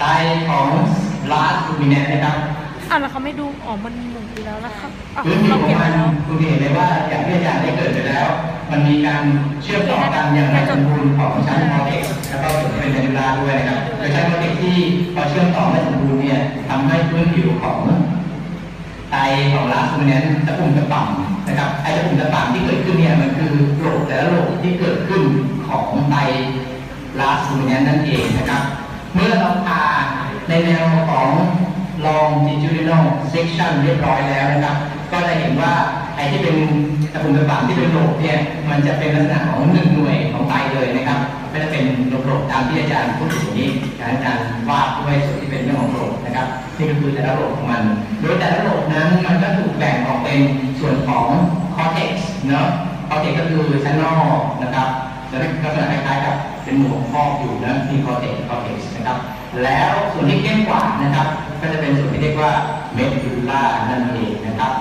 ไตของลาสลูมิเนนนะครับอะแล้วเขาไม่ดูอ๋อมันหมุนไปแล้วแล้วครับอะพื้นผิวเราขอเก็งบมัไว้นแล้วคุณเห็นเลยว่าอย่างที่อาจารย์ได้เกิดไปแล้ว มันมีการเชื่อมต่อกันอย่างไรสมบูรณ์ของชั้นคอร์เท็กซ์แล้วก็ส่วนที่เป็นเซลลูลาร์ด้วยนะครับโดยชั้นคอร์เท็กซ์ที่พอเชื่อมต่อไม่สมบูรณ์เนี่ยทำให้พื้นผิวของไตของลาสลูมิเนนตะปุ่มตะป่ำนะครับไอตะปุ่มตะป่ำที่เกิดขึ้นเนี่ยมันคือโรคแต่ละโรคที่เกิดขึ้นของไตลาสลูมิเนนนั่นเองนะครับ เมื่อเราผ่าในแนวของ longitudinal section เรียบร้อยแล้วนะครับ ก็จะเห็นว่าไอที่เป็นตะปุ่มตะป่ำที่เป็นโรคเนี่ยมันจะเป็นลักษณะของหนึ่งหน่วยของไตเลยนะครับก็จะเป็นโรคตามที่อาจารย์พูดถึงนี้อาจารย์วาดด้วยส่วนที่เป็นเรื่องของโรคนะครับนี่ก็คือแต่ละโรคของมัน โดยแต่ละโรคนั้นมันก็ถูกแบ่งออกเป็นส่วนของ cortex เนาะ cortex ก็คือชั้นนอกนะครับจะเป็นลักษณะคล้ายๆกับ เป็นหมวกครอบอยู่นะมี cortex cortex นะครับ แล้วส่วนที่เข้มกว่านะครับ ก็จะเป็นส่วนที่เรียกว่า medulla นั่นเองนะครับ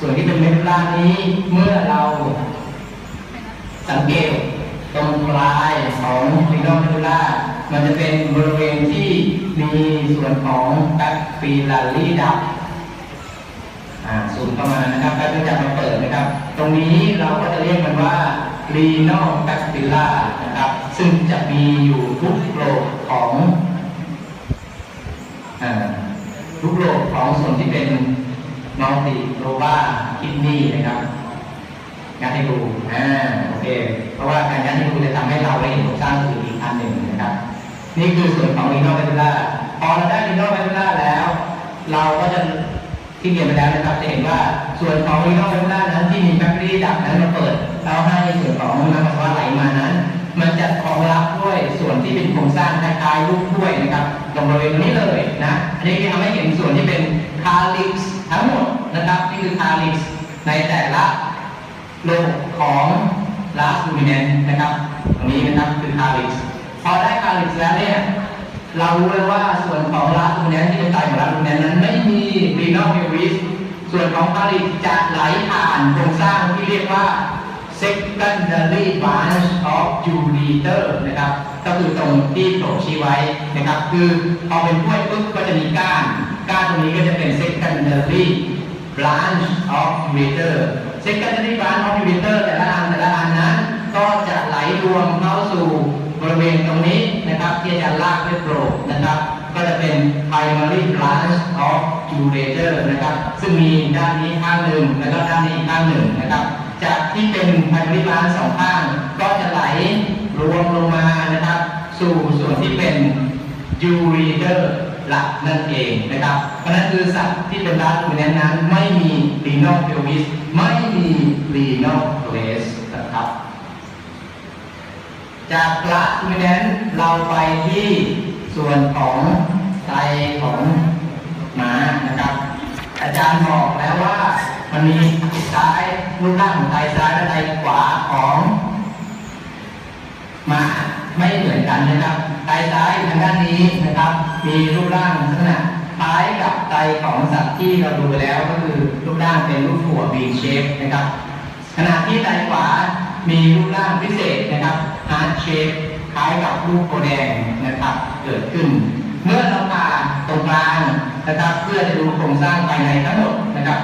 ส่วนที่เป็น medulla นี้เมื่อเราสังเกตตรงปลายของลิโนเมดูล่ามันจะเป็นบริเวณที่มีส่วนของแบคทีลารีดับอ่าสูงเข้ามาณนะครับก็จะมาเปิดนะครับ ตรงนี้เราก็จะเรียกมันว่า ลีโนแบคทีลานะครับ ซึ่งจะมีอยู่ทุกโลกของอทุกโลกของส่วนที่เป็นมัลติโลบาคิดนี่นะครับยัดให้ดูอ่าโอเค เพราะว่าการยัดให้ดูจะทำให้เราได้เห็นโครงสร้างอื่นอีกอันหนึ่งนะครับ นี่คือส่วนของ renal valvula พอเราได้ renal valvula แล้ว เราก็จะ ที่เรียนไปแล้วนะครับจะเห็นว่าส่วนของ renal valvula นั้นที่มีแบคทีรีดักนั้นมาเปิดแล้วให้ส่วนของน้ำปัสสาวะไหลมานั้น มันจะรองรับด้วยส่วนที่เป็นโครงสร้างคล้ายๆลูกถ้วยนะครับตรงบริเวณนี้เลยนะอันนี้จะทำให้เห็นส่วนที่เป็น calyx ทั้งหมดนะครับนี่คือ calyx ในแต่ละโลกของลาสลูมิเนนนะครับตรงนี้นะครับคือคาลิกส์พอได้คาลิกส์แล้วเนี่ยเรารู้เลยว่าส่วนของลาสลูมิเนนที่เป็นไต อลเ e วิสส่วนของคาลิกส์จะไหลผ่านโครงสร้างที่เรียกว่า secondary branch of ureter นะครับ ก็คือตรงที่โผล่ชี้ไว้นะครับ คือพอเป็นถ้วยปุ๊บก็จะมีก้าน ก้านตรงนี้ก็จะเป็น secondary branch of ureter secondary branch of ureter แต่ละอันแต่ละอันนั้น ก็จะไหลรวมเข้าสู่บริเวณตรงนี้นะครับ ที่อาจารย์ลากด้วยโปรกนะครับ primary branch of ureter นะครับ ซึ่งมีด้านนี้ข้างหนึ่ง แล้วก็ด้านนี้ข้างหนึ่งนะครับ จากที่เป็น primary branch สองข้าง ก็จะไหลรวมลงมานะครับ สู่ส่วนที่เป็นยูรีเดอร์หลักนั่นเองนะครับ เพราะนั้นคือสัตว์ที่เป็นรัฐอยู่ในนั้นไม่มีรีนอลเพลวิสไม่มีรีนอลเพลสนะครับ จากพระมิเนนเราไปที่ส่วนของหมานะครับ อาจารย์บอกแล้วว่า มันมีซ้ายรูปร่างของไตซ้ายและไตขวาของมาไม่เหมือนกันนะครับ ไตซ้ายทางด้านนี้นะครับ มีรูปร่างลักษณะคล้ายกับไตของสัตว์ที่เราดูไปแล้วก็คือรูปร่างเป็นรูปหัว V shape นะครับ ขณะที่ไตขวามีรูปร่างพิเศษนะครับ Heart shape คล้ายกับรูปโพแดงนะครับเกิดขึ้น เมื่อเราผ่าตรงกลางนะครับ เพื่อจะดูโครงสร้างภายในทั้งหมดนะครับ